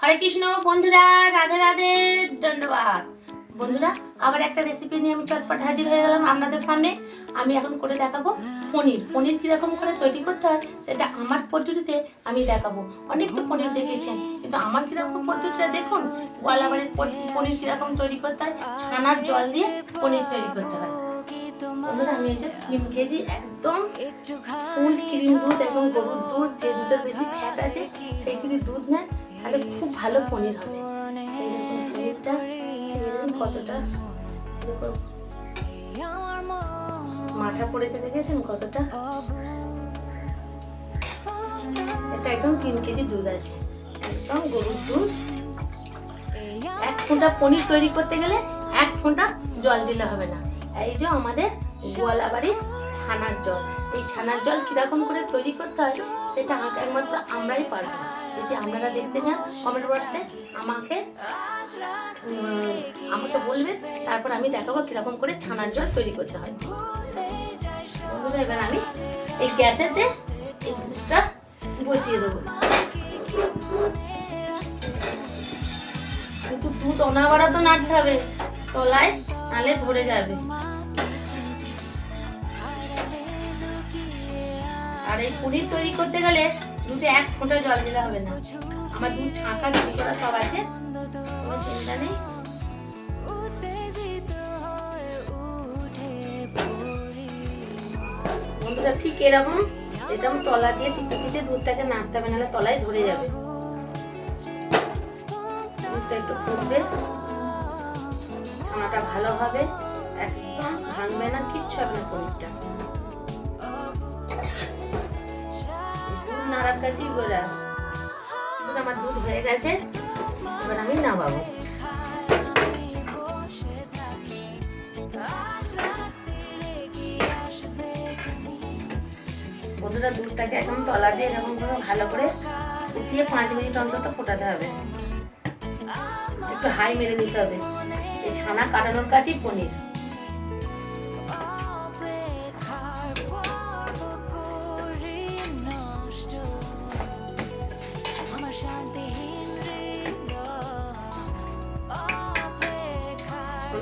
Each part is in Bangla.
হরে কৃষ্ণ, বন্ধুরা, রাধে রাধে, ধন্যবাদ। বন্ধুরা, আবার একটা রেসিপি নিয়ে আমি চটপট হাজির হয়ে গেলাম আপনাদের সামনে। আমি এখন করে দেখাবো পনির। পনির কীরকম করে তৈরি করতে হয়, সেটা আমার পদ্ধতিতে আমি দেখাবো। অনেক তো পনির দেখেছেন, কিন্তু আমার কীরকম পদ্ধতিটা দেখুন। গোয়ালাবাড়ির পনির কীরকম তৈরি করতে হয়, ছানার জল দিয়ে পনির তৈরি করতে হয়। বন্ধুরা, আমি এই যে তিন কেজি একদম ফুল ক্রিম দুধ এবং গরুর দুধ, যে দুধের বেশি ফ্যাট আছে, সেই যদি দুধ নেন। তাহলে খুব ভালো পনির হবে। পনিরটা কতটা। মাথা পড়েছে, দেখেছেন কতটা? এটা একদম তিন কেজি দুধ আছে। একদম গরুর দুধ। এক ফোঁটা পনির তৈরি করতে গেলে এক ফোঁটা জল দিলে হবে না। এই যে আমাদের গোয়ালা বাড়ির ছানার জল। এই ছানার জল কীরকম করে তৈরি করতে হয়, সেটা আমাকে একমাত্র আমরাই পারব। যদি আপনারা দেখতে চান কমেন্ট বক্সে আমাকে আমাকে বলবেন, তারপর আমি দেখাবো কীরকম করে ছানার জল তৈরি করতে হয়। এবার আমি এই গ্যাসেতে এই দুধটা বসিয়ে দেবো। কিন্তু দুধ অনাবরত নাড়তে হবে, তলায়, নালে ধরে যাবে। আর এই পনির তৈরি করতে গেলে দুধে এক ফোঁটা জল দিলে হবে না। আমার দুধ ছাঁকা রেডি করা সব আছে। কোনো চিন্তা নেই। ঠিক এরকম এরকম তলা দিয়ে টিপে টিপে দুধটাকে নাড়তে হবে, নাহলে তলায় ধরে যাবে। দুধটা একটু ফুটবে। ছানাটা ভালো হবে। একদম ভাঙবে না, কিচ্ছু হবে না পনিরটা। নাড়ার কাছেই গোড়া এখন আমার দুধ হয়ে গেছে, এবার আমি নামাবো। বন্ধুরা দুধটাকে একদম তলা দিয়ে এরকম করে ভালো করে উঠিয়ে পাঁচ মিনিট অন্তত ফোটাতে হবে। একটু হাই মেরে দিতে হবে। এই ছানা কাটানোর কাছেই পনির।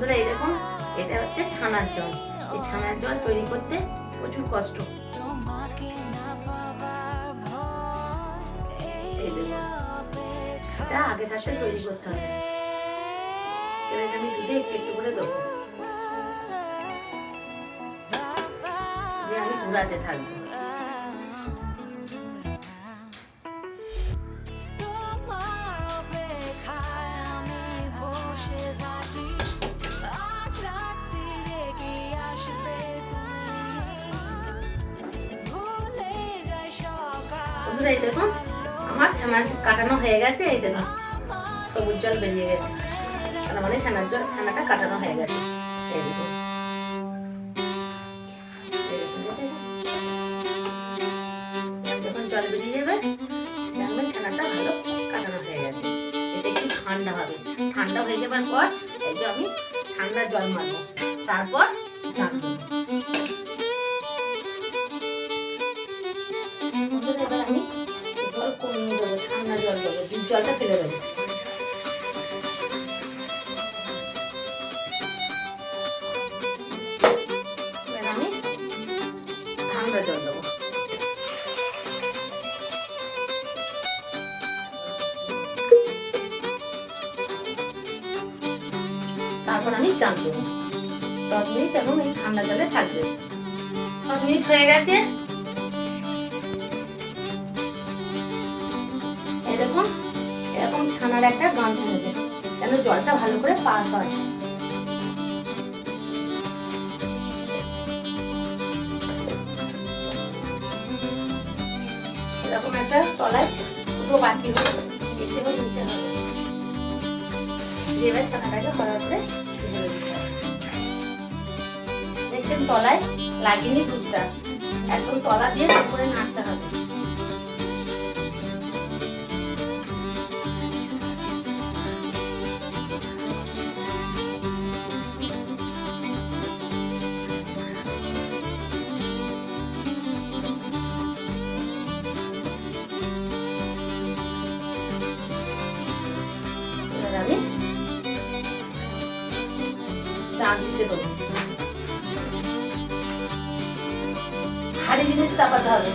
বন্ধুরা, এই দেখুন, এটা হচ্ছে ছানার জল। এই ছানার জল তৈরি করতে প্রচুর কষ্ট। এটা আগে থাকতে তৈরি করতে হবে। আমি দুধে একটু একটু করে দেবো। দিয়ে আমি ঘুরাতে থাকব। বন্ধুরা, এই দেখুন আমার ছানা কাটানো হয়ে গেছে, এই দেখুন সবুজ জল বেরিয়ে গেছে। তার মানে ছানার জল, ছানাটা কাটানো হয়ে গেছে। এই দেখুন জল বেরিয়ে যাবে দেখবেন ছানাটা কাটানো হয়ে গেছে। এটা ঠান্ডা হবে। ঠান্ডা হয়ে যাবার পর, এই যে আমি ঠান্ডা জল মারবো। তারপর জলটা ফেলে দেবো। আমি ঠান্ডা জল দেবো। তারপর আমি চান দেবো দশ মিনিট এবং এই ঠান্ডা জলে থাকবে। দশ মিনিট হয়ে গেছে। ছানার একটা গামছা নেবে যেন জলটা ভালো করে পাস হয়। এরকম একটা তলায় দুটো বাটি হবে নিতে হবে। দিয়ে ছানাটাকে ভালো করে দিতে দেখছেন তলায় লাগেনি দুধটা। একদম তলা দিয়ে তারপরে নাড়তে হবে। ভারী জিনিস চাপাতে হবে।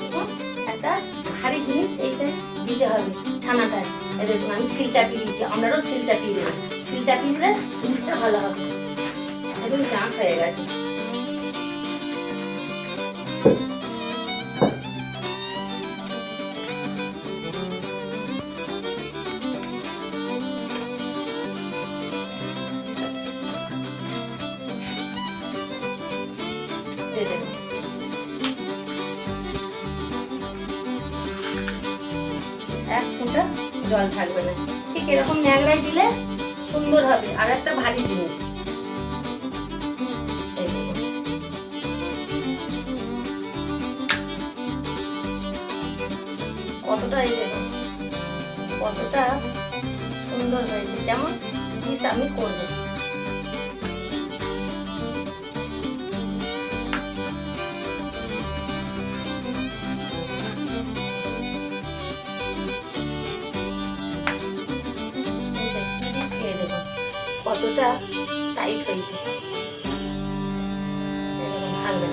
দেবো। একটা ভারী জিনিস এইটা দিতে হবে এই দেখুন আমি সিল চাপিয়ে দিয়েছি আপনারাও সিল চাপিয়ে দেবেন সিল চাপিয়ে দিলে জিনিসটা ভালো হবে। একদম জাঁক হয়ে গেছে। এক ফুটা জল থাকবে না। ঠিক এরকম ন্যাংরাই দিলে সুন্দর হবে। আর একটা ভারী জিনিস। কতটা এই কতটা সুন্দর হয়েছে। যেমন ডিশ আমি করব। কতটা টাইট হয়েছে না।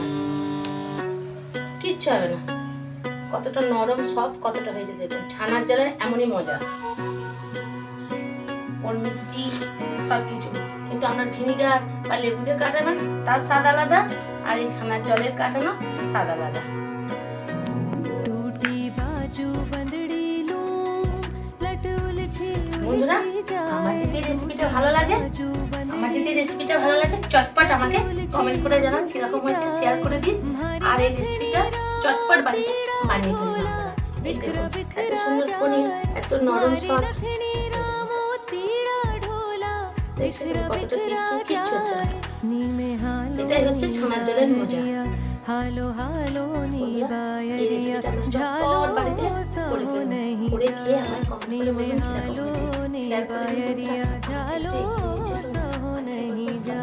কিচ্ছু হবে না। কতটা নরম সফট কতটা হয়েছে দেখুন। ছানার জলের এমনই মজা। মিষ্টি সব কিছু কিন্তু আপনার ভিনিগার বা লেবু দিয়ে কাটাবেন তার স্বাদ আলাদা, আর এই ছানার জলের কাটানো, স্বাদ আলাদা। বন্ধুরা, আমার যদি রেসিপিটা ভালো লাগে। আমার যদি রেসিপিটা ভালো লাগে, চটপট আমাকে কমেন্ট করে জানান সেরকম হয়েছে শেয়ার করে দিন। আর এই রেসিপিটা চটপট বাড়িতে বানিয়ে এত সুন্দর পনির, এত নরম সব এটাই হচ্ছে ছানার জলের মজা। হালো হালো নিবায়রিয়া ঝালো সহ নহি নিবে হালো নিবায়রিয়া ঝালো সহ নহি যা।